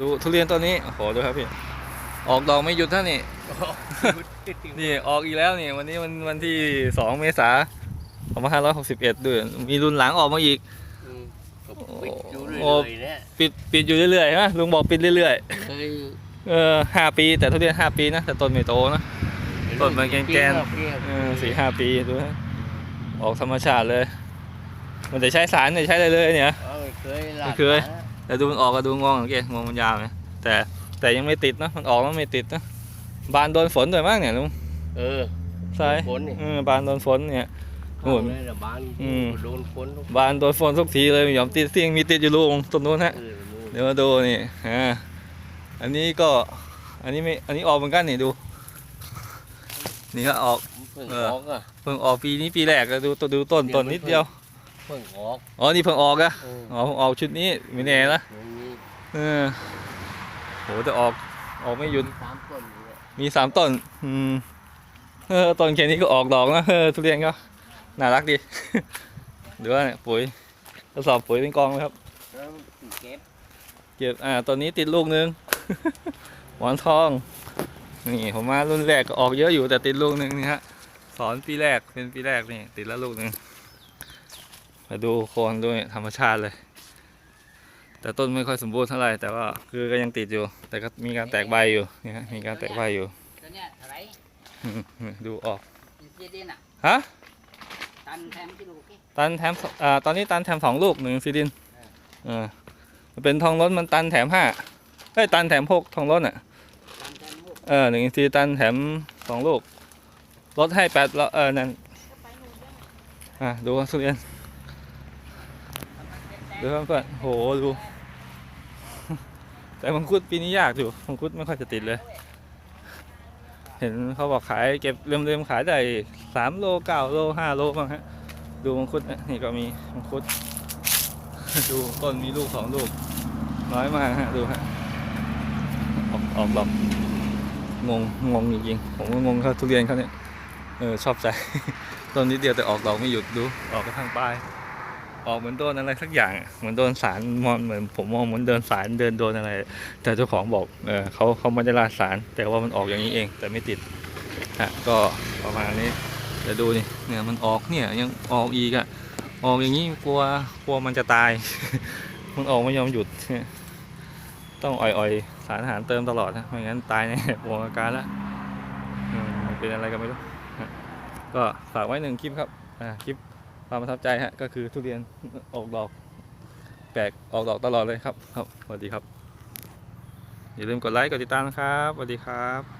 ดูทุเรียนตัวนี้ โอ้โห ดูครับพี่ ออกดอกไม่หยุดท่านนี่ นี่ออกอีกแล้วนี่ วันนี้วันวันที่สองเมษาสองพันห้าร้อยหกสิบเอ็ดด้วย มีรุ่นหลังออกมาอีกอืมก็ปิดอยู่เรื่โอ้อยๆเนี่ยปิดปิดอยู่เรื่อยๆใช่ไหมลุงบอกปิดเรื่อยเคยๆ เออห้าปี แต่ทุเรียนห้าปีนะ แต่ต้นไม่โตนะ ต้นมันแกนๆเปรี้ยวเออสี่ห้าปีดูนะออกธรรมชาติเลย มันจะใช้สารเนี่ยใช้ได้เลยเนี่ยเออเคยลาไม่ดเคยนะ แต่ดูมันออกก็ดูงองสังเกตงองมันยาวไหมแต่แต่ยังไม่ติดนะมันออกแล้วไม่ติดนะบานโดนฝนด้วยมั้งเนี่ยลุงเออใช่ฝนนี่เออบานโดนฝนเนี่ยโอ้โหเข้าเลยละบานอืมโดนฝนทุกบานโดนฝนทุกทีเลยไม่ยอมติดเสียงมีติดอยู่ลูกต้นนู้นฮะเออนู่นเดี๋ยวมาดูนี่อ่าอันนี้ก็อันนี้ไม่อันนี้ออกเหมือนกันนี่ดู นี่ก็ออกเพิ่งเออออกอะเพิ่งออกปีนี้ปีแรกอะดูตัวดูต้นต้นนิดเดียวเพิ่งออกอ๋อนี่เพิ่งออกอะเอออ๋อเพิ่งออกชุดนี้ไม่แน่นะมันมีเออโหแต่ออกออกไม่หยุดสามต้นอยู่เนี่ยมีสามต้นอืมเออต้นแค่นี้ก็ออกดอกนะเออทุเรียนก็น่ารักดีเดี๋ยวเนี่ยปุ๋ยทดสอบปุ๋ยเป็นกองเลยครับแล้วเก็บเก็บอ่าต้นนี้ติดลูกนึงหมอนทอง นี่ผมมารุ่นแรกก็ออกเยอะอยู่แต่ติดลูกนึงนี่ฮะสอนปีแรกเป็นปีแรกนี่ติดแล้วลูกนึง มาดูโคนด้วยธรรมชาติเลย แต่ต้นไม่ค่อยสมบูรณ์เท่าไหร่แต่ว่าคือก็ยังติดอยู่ แต่ก็มีการแตกใบอยู่นี่ฮะมีการแตกใบอยู่ ตัวเนี้ยเท่าไหรอืมดูออกยี่ดินอะฮะตันแถมกิโลกี่ตันแถมสอ่าตอนนี้ตันแถมสองลูกหนึ่งซีดินเออมันเป็นทองล้นมันตันแถมห้าเอ้ยตันแถมหกทองล้นอะตันแถมหกเออหนึ่งซีตันแถมสองลูกลดให้แปดแล้วเออนั่นอะดูทุเรียน ดูเพื่อนๆโหดู แต่มังคุดปีนี้ยากอยู่มังคุดไม่ค่อยจะติดเลย เห็นเขาบอกขายเก็บเริ่มๆขายได้สามโลเก้าโลห้าโลบ้างฮะ ดูมังคุดนะนี่ก็มีมังคุด ดูต้นมีลูกสองลูก น้อยมากฮะดูฮะออกออกดอกงงงงจริงๆผมก็งงเขาทุเรียนเขาเนี่ยเออชอบใจ ต้นนิดเดียวแต่ออกดอกไม่หยุดดูออกกระทั่งปลาย ออกเหมือนโดนอะไรสักอย่างเหมือนโดนสารมองเหมือนผมมองเหมือนเดินสารเดินโดนอะไร แต่เจ้าของบอกเออเขาเขาไม่ได้ราสาร แต่ว่ามันออกอย่างนี้เอง แต่ไม่ติดฮะก็ประมาณนี้เดี๋ยวดูนี่เนี่ยมันออกเนี่ยยังออกอีกอะออกอย่างนี้กลัวกลัวมันจะตาย มันออกไม่ยอมหยุด ต้องอ่อยๆ สารอาหารเติมตลอดนะไม่งั้นตายแน่ปวงอาการละมันเป็นอะไรกันไม่รู้ก็ฝากไว้หนึ่งคลิปครับคลิป ความประทับใจฮะก็คือทุเรียนออกดอก แปลกออกดอกตลอดเลยครับครับสวัสดีครับ อย่าลืมกดไลค์กดติดตามนะครับสวัสดีครับ